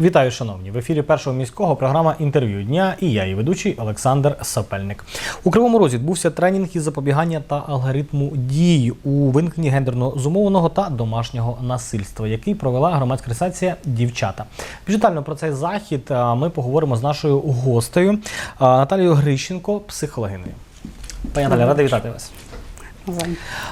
Вітаю, шановні! В ефірі першого міського програма інтерв'ю дня і я, її ведучий Олександр Сапельник. У Кривому Розі відбувся тренінг із запобігання та алгоритму дій у виникненні гендерно зумовленого та домашнього насильства, який провела громадська організація Дівчата. Більш детально про цей захід ми поговоримо з нашою гостею Наталією Грищенко, психологиною. Пані Наталя, рада вітати вас.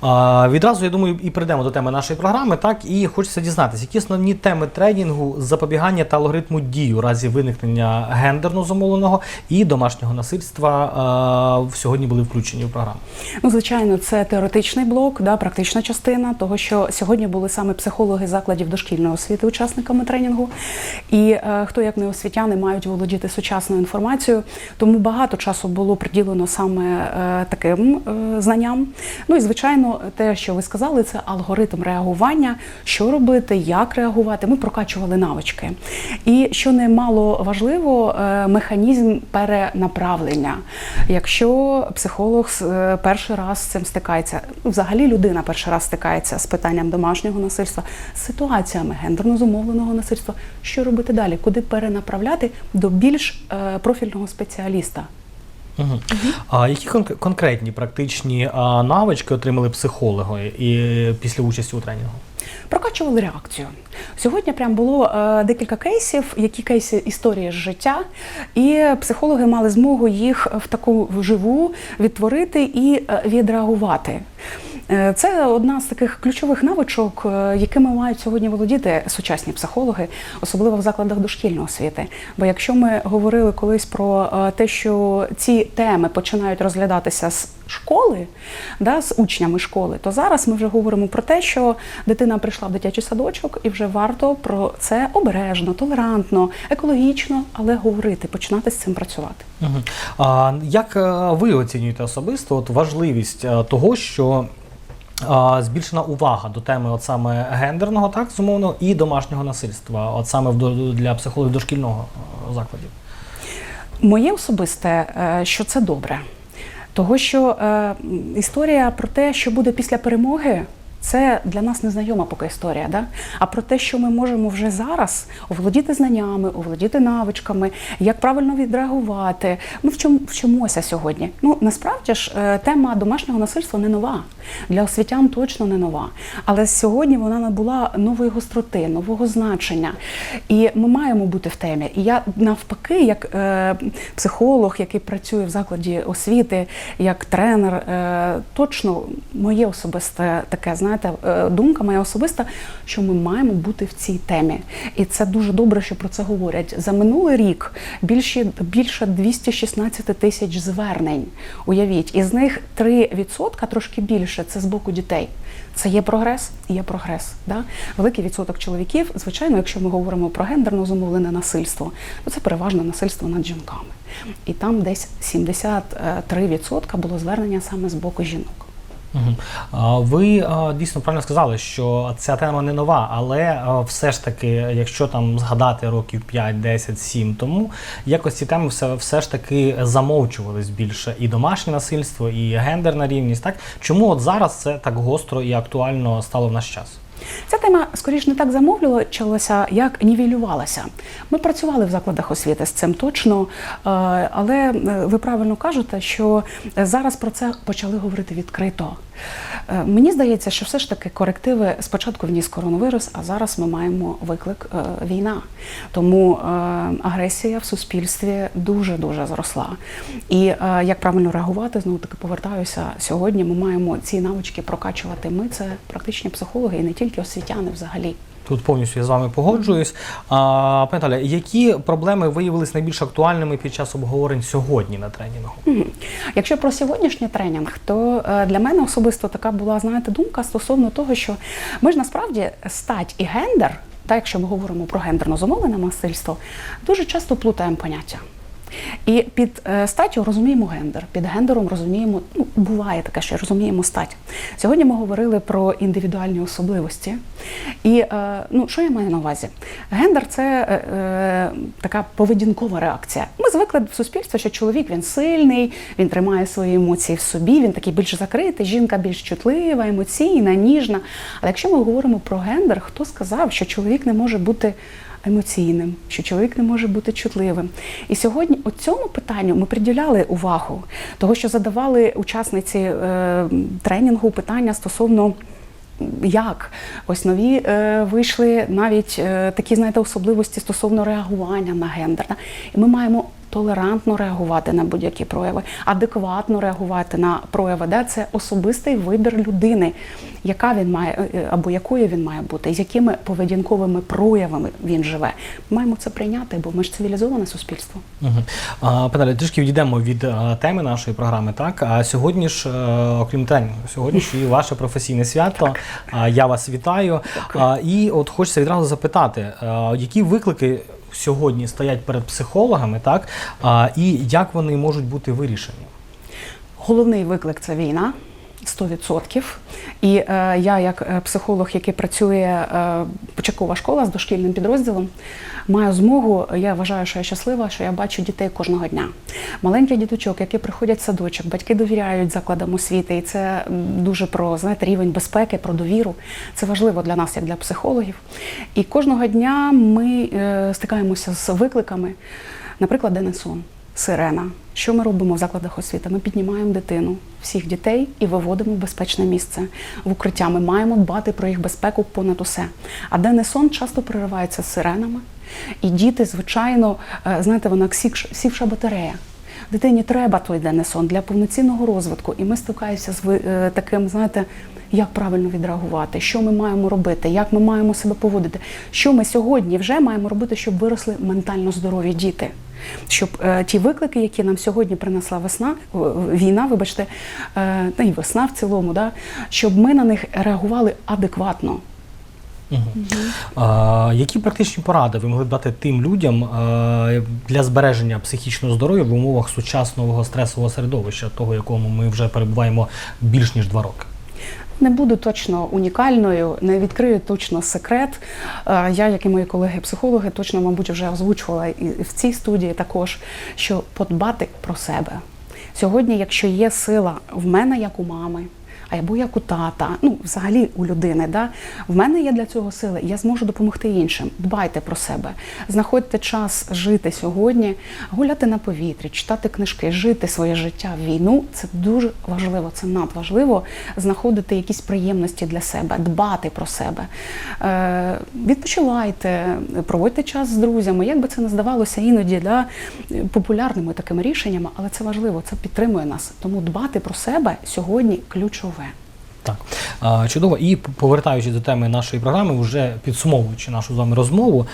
А, відразу я думаю, і перейдемо до теми нашої програми. Так і хочеться дізнатися, які основні теми тренінгу запобігання та алгоритму дій у разі виникнення гендерно зумовленого і домашнього насильства а, сьогодні були включені в програму. Ну, звичайно, це теоретичний блок, да, практична частина того, що сьогодні були саме психологи закладів дошкільної освіти учасниками тренінгу. І е, хто як не освітяни мають володіти сучасною інформацією, тому багато часу було приділено саме е, таким е, знанням. Ну і звичайно, те, що ви сказали, це алгоритм реагування, що робити, як реагувати. Ми прокачували навички. І що немало важливо, е, механізм перенаправлення. Якщо психолог е, перший раз з цим стикається, ну, взагалі людина перший раз стикається з питанням домашнього насильства, з ситуаціями гендерно зумовленого насильства, що робити далі? Куди перенаправляти до більш е, профільного спеціаліста? А які кон- конкретні практичні навички отримали психологи і після участі у тренінгу? Прокачували реакцію. Сьогодні прям було е, декілька кейсів, які кейси історії з життя, і психологи мали змогу їх в таку вживу відтворити і е, відреагувати. Е, Це одна з таких ключових навичок, е, якими мають сьогодні володіти сучасні психологи, особливо в закладах дошкільної освіти. Бо якщо ми говорили колись про е, те, що ці теми починають розглядатися з школи, да, з учнями школи, то зараз ми вже говоримо про те, що дитина прийшла в дитячий садочок, і вже варто про це обережно, толерантно, екологічно, але говорити, починати з цим працювати. Угу. А, як ви оцінюєте особисто от важливість того, що збільшена увага до теми от саме гендерного, так зумовно, і домашнього насильства, от саме для психологів дошкільного е, закладів? Моє особисте, е, що це добре. Того, що е, історія про те, що буде після перемоги, це для нас незнайома поки історія. Да? А про те, що ми можемо вже зараз оволодіти знаннями, оволодіти навичками, як правильно відреагувати. Ми вчим, вчимося сьогодні. Ну насправді ж тема домашнього насильства не нова. Для освітян точно не нова. Але сьогодні вона набула нової гостроти, нового значення. І ми маємо бути в темі. І я навпаки, як е, психолог, який працює в закладі освіти, як тренер, е, точно моє особисте таке, знаєте, е, думка моя особиста, що ми маємо бути в цій темі. І це дуже добре, що про це говорять. За минулий рік більше, більше 216 тисяч звернень. Уявіть, із них 3% трошки більше це з боку дітей. Це є прогрес, є прогрес. Да? Великий відсоток чоловіків, звичайно, якщо ми говоримо про гендерно зумовлене насильство, то це переважно насильство над жінками. І там десь 73% було звернення саме з боку жінок. Ви дійсно правильно сказали, що ця тема не нова, але все ж таки, якщо там згадати років 5, 10, 7 тому, якось ці теми все, все ж таки замовчувались більше і домашнє насильство, і гендерна рівність. Так чому от зараз це так гостро і актуально стало в наш час? Ця тема скоріш не так замовлювалася, як нівелювалася. Ми працювали в закладах освіти з цим точно, е, але е, ви правильно кажете, що зараз про це почали говорити відкрито. Е, Мені здається, що все ж таки корективи спочатку вніс коронавірус, а зараз ми маємо виклик війна. Тому агресія в суспільстві дуже дуже зросла. І як правильно реагувати, знову таки повертаюся сьогодні. Ми маємо ці навички прокачувати. Ми це практичні психологи і не тільки освітяни взагалі. Тут повністю я з вами погоджуюсь. А, пані Таля, які проблеми виявились найбільш актуальними під час обговорень сьогодні на тренінгу? Якщо про сьогоднішній тренінг, то е, для мене особисто така була знаєте думка стосовно того, що ми ж насправді стать і гендер, так якщо ми говоримо про гендерно зумовлене насильство, дуже часто плутаємо поняття. І під е, статтю розуміємо гендер, під гендером розуміємо, ну буває таке, що розуміємо стать. Сьогодні ми говорили про індивідуальні особливості. І е, ну, що я маю на увазі? Гендер це е, е, така поведінкова реакція. Ми звикли в суспільстві, що чоловік він сильний, він тримає свої емоції в собі, він такий більш закритий, жінка більш чутлива, емоційна, ніжна. Але якщо ми говоримо про гендер, хто сказав, що чоловік не може бути емоційним, що чоловік не може бути чутливим. І сьогодні у цьому питанню ми приділяли увагу, того, що задавали учасниці е, тренінгу питання стосовно. Як ось нові е, вийшли навіть е, такі, знаєте, особливості стосовно реагування на гендер. да. І ми маємо толерантно реагувати на будь-які прояви, адекватно реагувати на прояви. Да? Це особистий вибір людини, яка він має е, е, або якою він має бути, з якими поведінковими проявами він живе. Ми маємо це прийняти, бо ми ж цивілізоване суспільство. Угу. Петаля, трішки відійдемо від е, теми нашої програми. Так, а сьогодні ж, окрім тренінгу, сьогодні ж і ваше професійне свято. А, Я вас вітаю. А, І от хочеться відразу запитати, які виклики сьогодні стоять перед психологами, так і як вони можуть бути вирішені? Головний виклик це війна. 100%. І е, я, як е, психолог, який працює е, початкова школа з дошкільним підрозділом, маю змогу. Я вважаю, що я щаслива, що я бачу дітей кожного дня. Маленьких діточок, які приходять в садочок, батьки довіряють закладам освіти, і це дуже про знаєте, рівень безпеки, про довіру. Це важливо для нас, як для психологів. І кожного дня ми е, стикаємося з викликами, наприклад, денний сон. Сирена. Що ми робимо в закладах освіти? Ми піднімаємо дитину, всіх дітей і виводимо в безпечне місце в укриття. Ми маємо дбати про їх безпеку понад усе. А денний сон часто проривається сиренами. І діти, звичайно, е, знаєте, вона сівша батарея. Дитині треба той денний сон для повноцінного розвитку. І ми стикаємося з е, таким, знаєте, як правильно відреагувати, що ми маємо робити, як ми маємо себе поводити, що ми сьогодні вже маємо робити, щоб виросли ментально здорові діти. Щоб е, ті виклики, які нам сьогодні принесла весна, е, війна, вибачте, е, та й весна в цілому, да, щоб ми на них реагували адекватно. Угу. А, які практичні поради ви могли б дати тим людям а, для збереження психічного здоров'я в умовах сучасного стресового середовища, того, якому ми вже перебуваємо більш ніж два роки? Не буду точно унікальною, не відкрию точно секрет. Е, Я, як і мої колеги-психологи, точно, мабуть, вже озвучувала і в цій студії також, що подбати про себе. Сьогодні, якщо є сила в мене, як у мами, або як у тата, ну взагалі у людини, да, в мене є для цього сили, я зможу допомогти іншим. Дбайте про себе, знаходьте час жити сьогодні, гуляти на повітрі, читати книжки, жити своє життя в війну. Це дуже важливо, це надважливо знаходити якісь приємності для себе, дбати про себе. Е, відпочивайте, проводьте час з друзями. Як би це не здавалося іноді да, популярними такими рішеннями, але це важливо, це підтримує нас. Тому дбати про себе сьогодні ключове. Так, чудово. І повертаючись до теми нашої програми, вже підсумовуючи нашу з вами розмову,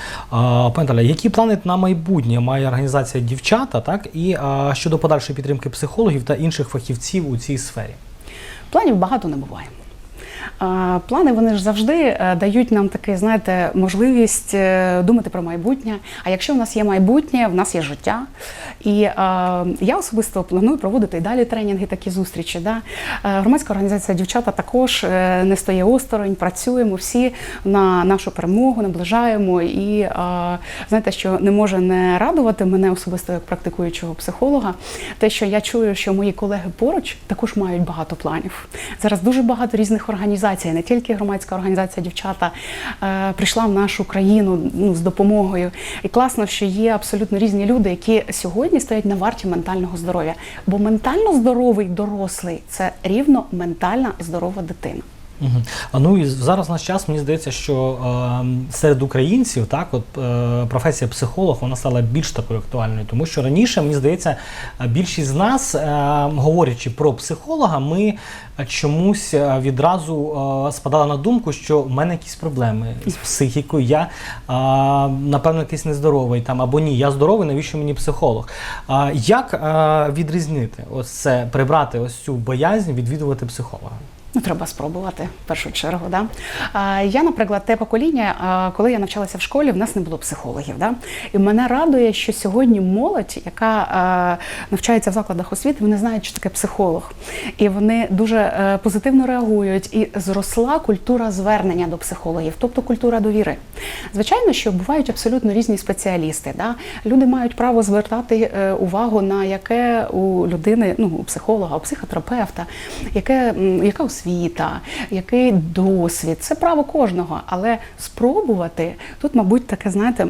Пенталя, які плани на майбутнє має організація дівчата, так і щодо подальшої підтримки психологів та інших фахівців у цій сфері? Планів багато не буває. Плани вони ж завжди е, дають нам таке, знаєте, можливість е, думати про майбутнє. А якщо в нас є майбутнє, в нас є життя. І е, я особисто планую проводити і далі тренінги, такі зустрічі. Да? Громадська організація дівчата також не стоє осторонь, працюємо всі на нашу перемогу, наближаємо. І знаєте, що не може не радувати мене особисто як практикуючого психолога, те, що я чую, що мої колеги поруч також мають багато планів. Зараз дуже багато різних організацій, не тільки громадська організація дівчата е, прийшла в нашу країну ну, з допомогою. І класно, що є абсолютно різні люди, які сьогодні стоять на варті ментального здоров'я. Бо ментально здоровий дорослий це рівно ментальна здорова дитина. Угу. Ну і зараз наш час мені здається, що е, серед українців так, от е, професія психолог вона стала більш такою актуальною, тому що раніше мені здається, е, більшість з нас, е, говорячи про психолога, ми е, чомусь е, відразу е, спадали на думку, що в мене якісь проблеми з психікою. Я е, напевно якийсь нездоровий там або ні, я здоровий, навіщо мені психолог? А як е, відрізнити ось це, прибрати ось цю боязнь відвідувати психолога? Ну, треба спробувати в першу чергу. Да? А, я, наприклад, те покоління, коли я навчалася в школі, в нас не було психологів. Да? І мене радує, що сьогодні молодь, яка навчається в закладах освіти, вони знають, що таке психолог. І вони дуже е, позитивно реагують. І зросла культура звернення до психологів, тобто культура довіри. Звичайно, що бувають абсолютно різні спеціалісти. Да? Люди мають право звертати е, увагу на яке у людини, ну, у психолога, у психотерапевта, яке, яка освіта освіта, який досвід. Це право кожного, але спробувати тут, мабуть, таке, знаєте,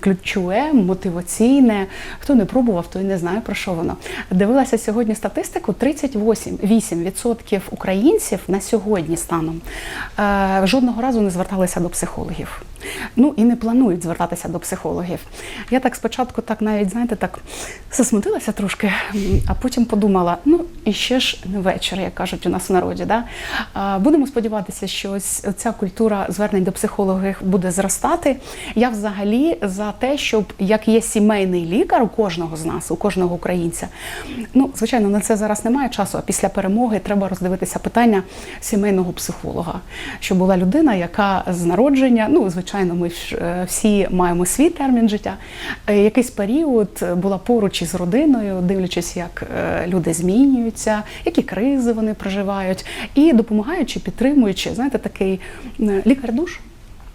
ключове, мотиваційне. Хто не пробував, той не знає про що воно. Дивилася сьогодні статистику: 38% українців на сьогодні станом е, жодного разу не зверталися до психологів. Ну і не планують звертатися до психологів. Я так спочатку, так навіть знаєте, так засмутилася трошки, а потім подумала: ну і ще ж не вечір, як кажуть у нас в народі. Да? Будемо сподіватися, що ось ця культура звернень до психологів буде зростати. Я взагалі за те, щоб як є сімейний лікар у кожного з нас, у кожного українця. Ну, звичайно, на це зараз немає часу. А після перемоги треба роздивитися питання сімейного психолога, щоб була людина, яка з народження, ну звичайно, ми ж е, всі маємо свій термін життя. е, Якийсь період була поруч із родиною, дивлячись, як е, люди змінюються, які кризи вони проживають, і допомагаючи, підтримуючи, знаєте, такий е, лікар-душ.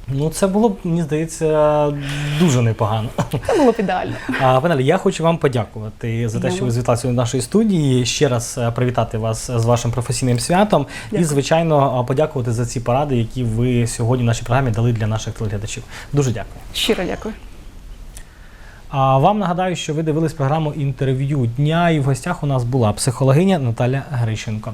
Ну, це було б, мені здається, дуже непогано. Це було б ідеально. А, паналі. Я хочу вам подякувати за те, що ви звітали сьогодні в нашої студії. Ще раз е, привітати вас з вашим професійним святом і, звичайно, подякувати за ці поради, які ви сьогодні в нашій програмі дали для наших телеглядачів. Дуже дякую. Щиро дякую. А вам нагадаю, що ви дивились програму інтерв'ю дня, і в гостях у нас була психологиня Наталя Грищенко.